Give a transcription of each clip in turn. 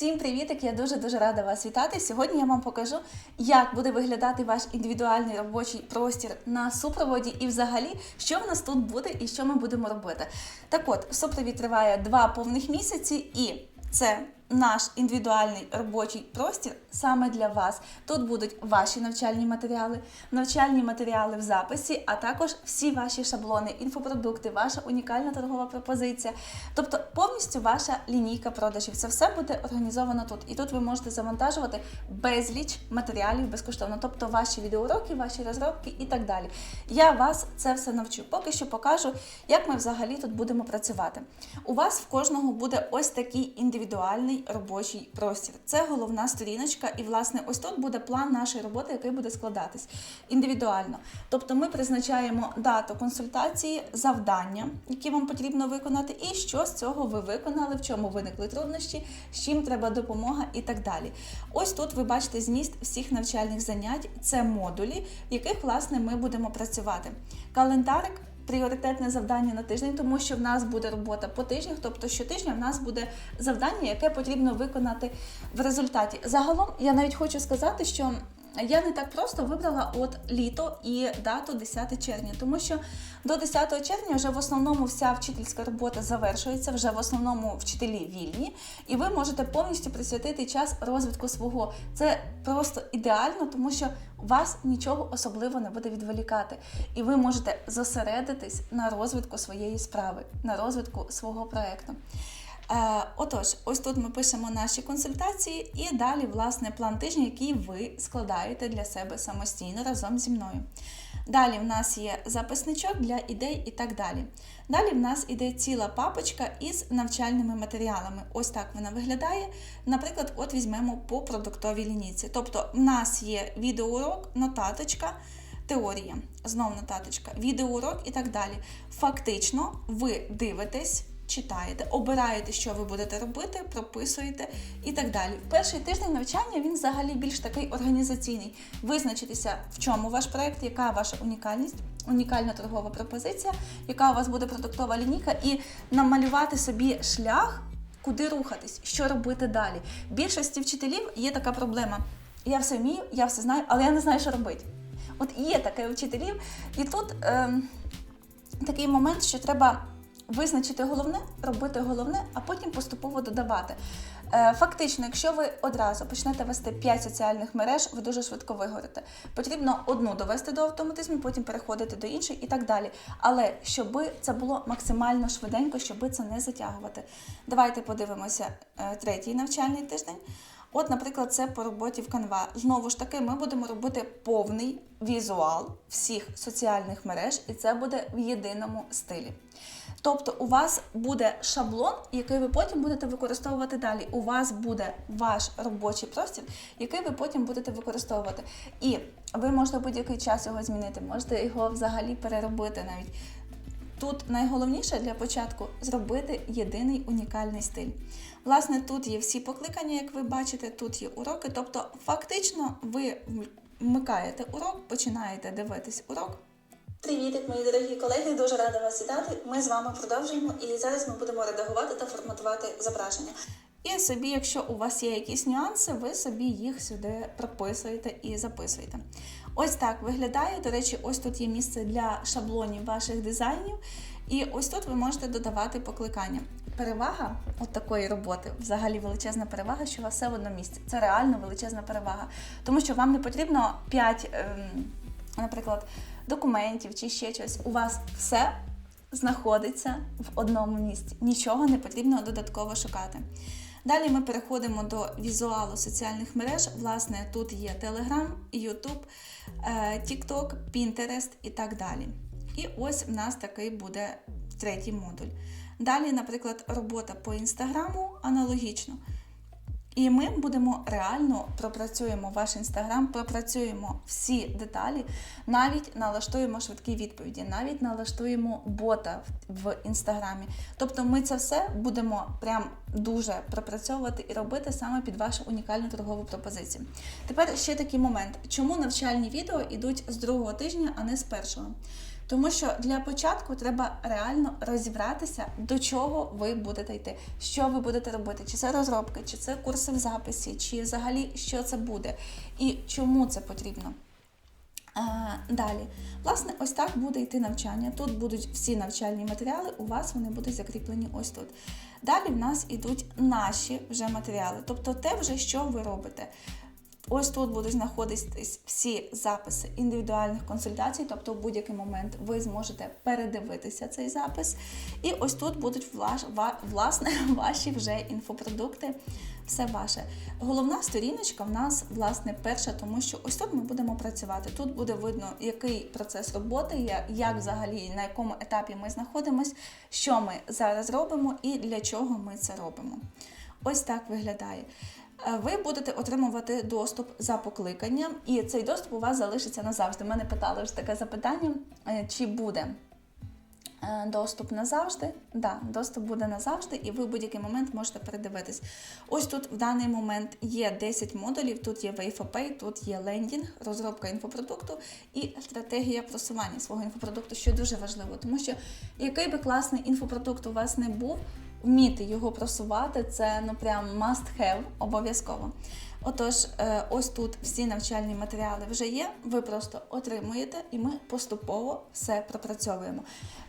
Всім привітик! Я дуже дуже рада вас вітати. Сьогодні я вам покажу, як буде виглядати ваш індивідуальний робочий простір на супроводі, і взагалі, що в нас тут буде і що ми будемо робити. Так от, супровід триває два повних місяці, і це наш індивідуальний робочий простір саме для вас. Тут будуть ваші навчальні матеріали, навчальні матеріали в записі, а також всі ваші шаблони, інфопродукти, ваша унікальна торгова пропозиція. Тобто повністю ваша лінійка продажів. Це все буде організовано тут. І тут ви можете завантажувати безліч матеріалів безкоштовно, тобто ваші відеоуроки, ваші розробки і так далі. Я вас це все навчу. Поки що покажу, як ми взагалі тут будемо працювати. У вас в кожного буде ось такий індивідуальний робочий простір. Це головна сторіночка, і власне ось тут буде план нашої роботи, який буде складатись індивідуально. Тобто ми призначаємо дату консультації, завдання, які вам потрібно виконати, і що з цього ви виконали, в чому виникли труднощі, з чим треба допомога і так далі. Ось тут ви бачите зміст всіх навчальних занять, це модулі, в яких власне ми будемо працювати. Календарик. Пріоритетне завдання на тиждень, тому що в нас буде робота по тижнях, тобто щотижня в нас буде завдання, яке потрібно виконати в результаті. Загалом я навіть хочу сказати, що я не так просто вибрала от літо і дату 10 червня, тому що до 10 червня вже в основному вся вчительська робота завершується, вже в основному вчителі вільні, і ви можете повністю присвятити час розвитку свого. Це просто ідеально, тому що вас нічого особливо не буде відволікати, і ви можете зосередитись на розвитку своєї справи, на розвитку свого проекту. Е, Отож, ось тут ми пишемо наші консультації і далі, власне, план тижня, який ви складаєте для себе самостійно разом зі мною. Далі в нас є записничок для ідей і так далі. Далі в нас іде ціла папочка із навчальними матеріалами. Ось так вона виглядає. Наприклад, от візьмемо по продуктовій лінійці. Тобто, в нас є відеоурок, нотаточка. Теорія, знов нотаточка, відеоурок і так далі. Фактично, ви дивитесь, читаєте, обираєте, що ви будете робити, прописуєте і так далі. Перший тиждень навчання він взагалі більш такий організаційний. Визначитися, в чому ваш проект, яка ваша унікальність, унікальна торгова пропозиція, яка у вас буде продуктова лінійка, і намалювати собі шлях. Куди рухатись, що робити далі? Більшості вчителів є така проблема. Я все вмію, я все знаю, але я не знаю, що робити. От є таке у вчителів, і тут е, такий момент, що треба визначити головне, робити головне, а потім поступово додавати. Е, Фактично, якщо ви одразу почнете вести 5 соціальних мереж, ви дуже швидко вигорите. Потрібно одну довести до автоматизму, потім переходити до іншої і так далі. Але щоб це було максимально швиденько, щоб це не затягувати. Давайте подивимося е, третій навчальний тиждень. От, наприклад, це по роботі в Canva. Знову ж таки, ми будемо робити повний візуал всіх соціальних мереж, і це буде в єдиному стилі. Тобто, у вас буде шаблон, який ви потім будете використовувати далі. У вас буде ваш робочий простір, який ви потім будете використовувати. І ви можете будь-який час його змінити, можете його взагалі переробити навіть. Тут найголовніше для початку зробити єдиний унікальний стиль. Власне, тут є всі покликання, як ви бачите, тут є уроки. Тобто, фактично, ви вмикаєте урок, починаєте дивитись урок. Привітик, мої дорогі колеги, дуже рада вас вітати. Ми з вами продовжуємо і зараз ми будемо редагувати та форматувати зображення. І собі, якщо у вас є якісь нюанси, ви собі їх сюди прописуєте і записуєте. Ось так виглядає. До речі, ось тут є місце для шаблонів ваших дизайнів. І ось тут ви можете додавати покликання. Перевага от такої роботи, взагалі величезна перевага, що у вас все в одному місці. Це реально величезна перевага. Тому що вам не потрібно 5, ем, наприклад, документів чи ще щось. У вас все знаходиться в одному місці. Нічого не потрібно додатково шукати. Далі ми переходимо до візуалу соціальних мереж. Власне, тут є Telegram, YouTube, е, TikTok, Pinterest і так далі. І ось в нас такий буде третій модуль. Далі, наприклад, робота по інстаграму аналогічно. І ми будемо реально пропрацюємо ваш інстаграм, пропрацюємо всі деталі, навіть налаштуємо швидкі відповіді, навіть налаштуємо бота в- інстаграмі. Тобто ми це все будемо прям дуже пропрацьовувати і робити саме під вашу унікальну торгову пропозицію. Тепер ще такий момент: чому навчальні відео йдуть з другого тижня, а не з першого? Тому що для початку треба реально розібратися, до чого ви будете йти, що ви будете робити, чи це розробки, чи це курси в записі, чи взагалі що це буде, і чому це потрібно. А, Далі, власне, ось так буде йти навчання. Тут будуть всі навчальні матеріали, у вас вони будуть закріплені ось тут. Далі в нас ідуть наші вже матеріали, тобто те, вже що ви робите. Ось тут будуть знаходитись всі записи індивідуальних консультацій, тобто в будь-який момент ви зможете передивитися цей запис. І ось тут будуть власне ваші вже інфопродукти. Все ваше. Головна сторіночка в нас, власне, перша, тому що ось тут ми будемо працювати. Тут буде видно, який процес роботи як взагалі на якому етапі ми знаходимося, що ми зараз робимо і для чого ми це робимо. Ось так виглядає. Е, Ви будете отримувати доступ за покликанням, і цей доступ у вас залишиться назавжди. Мене питали вже таке запитання, е, чи буде е, доступ назавжди. Да, доступ буде назавжди, і ви в будь-який момент можете передивитись. Ось тут в даний момент є 10 модулів, тут є WayFapay, тут є лендінг, розробка інфопродукту і стратегія просування свого інфопродукту, що дуже важливо, тому що який би класний інфопродукт у вас не був, вміти його просувати це ну прям must have обов'язково. Отож, е, ось тут всі навчальні матеріали вже є. Ви просто отримуєте, і ми поступово все пропрацьовуємо.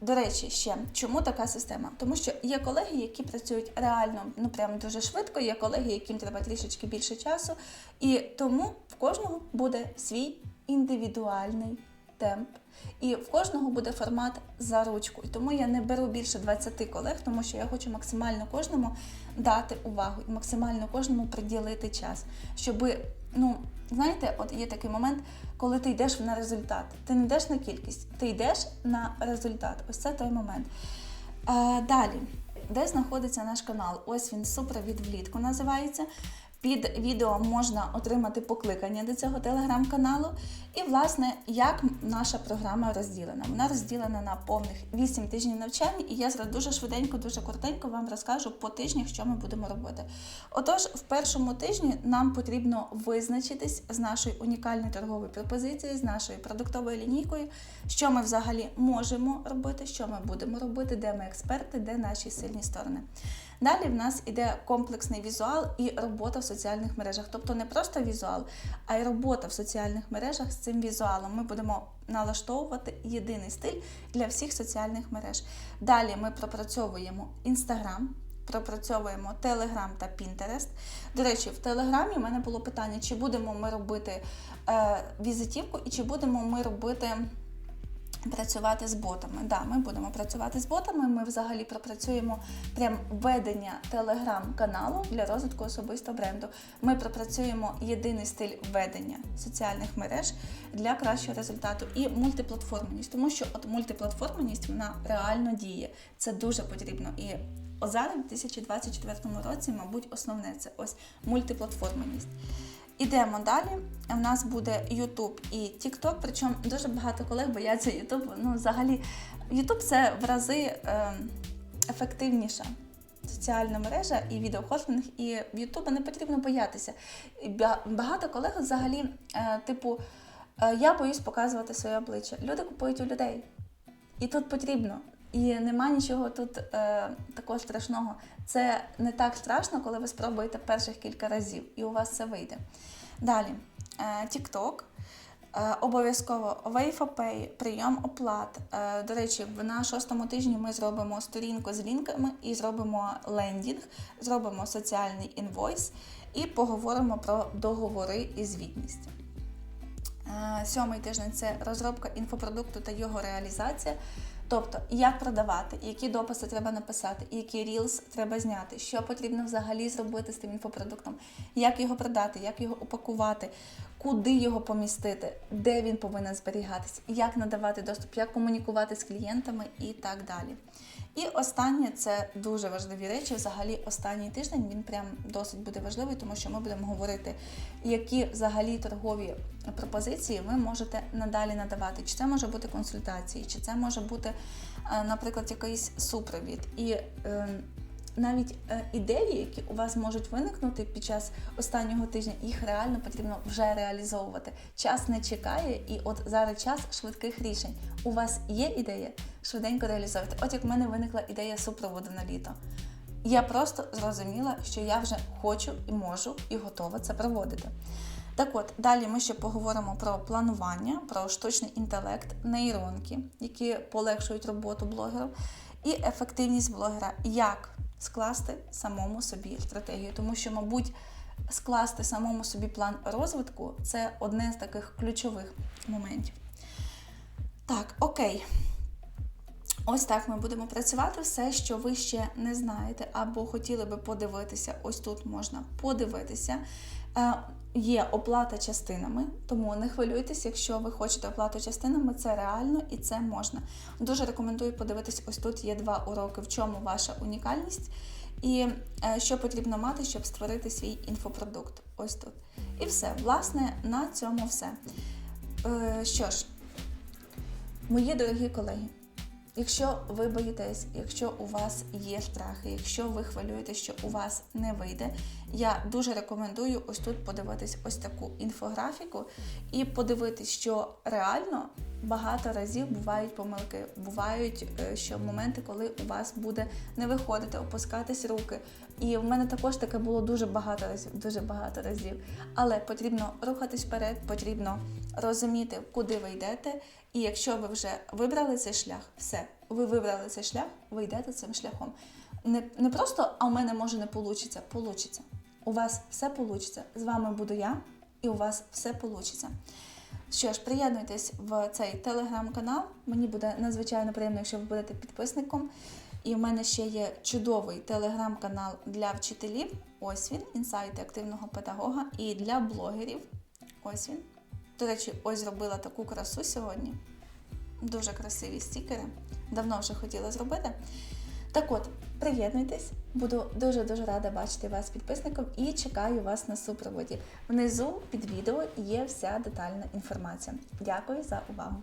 До речі, ще чому така система? Тому що є колеги, які працюють реально ну прям дуже швидко. Є колеги, яким треба трішечки більше часу, і тому в кожного буде свій індивідуальний темп. І в кожного буде формат за ручку. І тому я не беру більше 20 колег, тому що я хочу максимально кожному дати увагу і максимально кожному приділити час, щоб, ну, знаєте, от є такий момент, коли ти йдеш на результат. Ти не йдеш на кількість, ти йдеш на результат. Ось це той момент. Е, далі, де знаходиться наш канал? Ось він супровід влітку називається. Під відео можна отримати покликання до цього телеграм-каналу. І, власне, як наша програма розділена. Вона розділена на повних 8 тижнів навчання, і я зараз дуже швиденько, дуже коротенько вам розкажу по тижнях, що ми будемо робити. Отож, в першому тижні нам потрібно визначитись з нашою унікальною торговою пропозицією, з нашою продуктовою лінійкою, що ми взагалі можемо робити, що ми будемо робити, де ми експерти, де наші сильні сторони. Далі в нас іде комплексний візуал і робота в соціальних мережах. Тобто не просто візуал, а й робота в соціальних мережах з цим візуалом. Ми будемо налаштовувати єдиний стиль для всіх соціальних мереж. Далі ми пропрацьовуємо Instagram, пропрацьовуємо Telegram та Pinterest. До речі, в Телеграмі в мене було питання, чи будемо ми робити е, візитівку і чи будемо ми робити. Працювати з ботами. Да, ми будемо працювати з ботами. Ми взагалі пропрацюємо прям ведення телеграм-каналу для розвитку особистого бренду. Ми пропрацюємо єдиний стиль ведення соціальних мереж для кращого результату і мультиплатформеність, тому що от мультиплатформеність вона реально діє. Це дуже потрібно. І зараз, в 2024 році, мабуть, основне це ось мультиплатформеність. Ідемо далі. У нас буде YouTube і TikTok, причому дуже багато колег бояться YouTube. Ну, взагалі, YouTube це в рази е, ефективніша соціальна мережа і відеохостинг, і в YouTube не потрібно боятися. Багато колег взагалі, е, типу, е, я боюсь показувати своє обличчя. Люди купують у людей. І тут потрібно. І нема нічого тут е, такого страшного. Це не так страшно, коли ви спробуєте перших кілька разів, і у вас це вийде. Далі, е, TikTok. Е, Обов'язково WayFapay, прийом оплат. Е, До речі, на шостому тижні ми зробимо сторінку з лінками і зробимо лендінг, зробимо соціальний інвойс і поговоримо про договори і звітність. Е, Сьомий тиждень це розробка інфопродукту та його реалізація. Тобто, як продавати, які дописи треба написати, які рілс треба зняти, що потрібно взагалі зробити з тим інфопродуктом, як його продати, як його упакувати, куди його помістити, де він повинен зберігатись, як надавати доступ, як комунікувати з клієнтами і так далі. І останнє це дуже важливі речі. Взагалі, останній тиждень він прям досить буде важливий, тому що ми будемо говорити, які взагалі торгові пропозиції ви можете надалі надавати. Чи це може бути консультації, чи це може бути, е, наприклад, якийсь супровід. І е, навіть е, ідеї, які у вас можуть виникнути під час останнього тижня, їх реально потрібно вже реалізовувати. Час не чекає, і от зараз час швидких рішень. У вас є ідея, швиденько реалізуйте. От як в мене виникла ідея супроводу на літо. Я просто зрозуміла, що я вже хочу і можу і готова це проводити. Так от, далі ми ще поговоримо про планування, про штучний інтелект, нейронки, які полегшують роботу блогеру, і ефективність блогера, як скласти самому собі стратегію. Тому що, мабуть, скласти самому собі план розвитку це одне з таких ключових моментів. Так, окей. Ось так ми будемо працювати. Все, що ви ще не знаєте, або хотіли би подивитися, ось тут можна подивитися. Е, Є оплата частинами, тому не хвилюйтесь, якщо ви хочете оплату частинами, це реально і це можна. Дуже рекомендую подивитись, ось тут є два уроки, в чому ваша унікальність, і е, що потрібно мати, щоб створити свій інфопродукт. Ось тут. І все. Власне, на цьому все. Е, Що ж, мої дорогі колеги. Якщо ви боїтесь, якщо у вас є страхи, якщо ви хвилюєте, що у вас не вийде, я дуже рекомендую ось тут подивитись ось таку інфографіку і подивитись, що реально багато разів бувають помилки, бувають е, що моменти, коли у вас буде не виходити, опускатись руки. І в мене також таке було дуже багато разів, дуже багато разів. Але потрібно рухатись вперед, потрібно розуміти, куди ви йдете. І якщо ви вже вибрали цей шлях, все, ви вибрали цей шлях, ви йдете цим шляхом. Не, не просто, а у мене може не получиться, получиться. У вас все получиться. З вами буду я, і у вас все получиться. Що ж, приєднуйтесь в цей телеграм-канал. Мені буде надзвичайно приємно, якщо ви будете підписником. І в мене ще є чудовий телеграм-канал для вчителів. Ось він, інсайти активного педагога, і для блогерів. Ось він. До речі, ось зробила таку красу сьогодні. Дуже красиві стікери. Давно вже хотіла зробити. Так от, приєднуйтесь, буду дуже-дуже рада бачити вас підписником і чекаю вас на супроводі. Внизу під відео є вся детальна інформація. Дякую за увагу!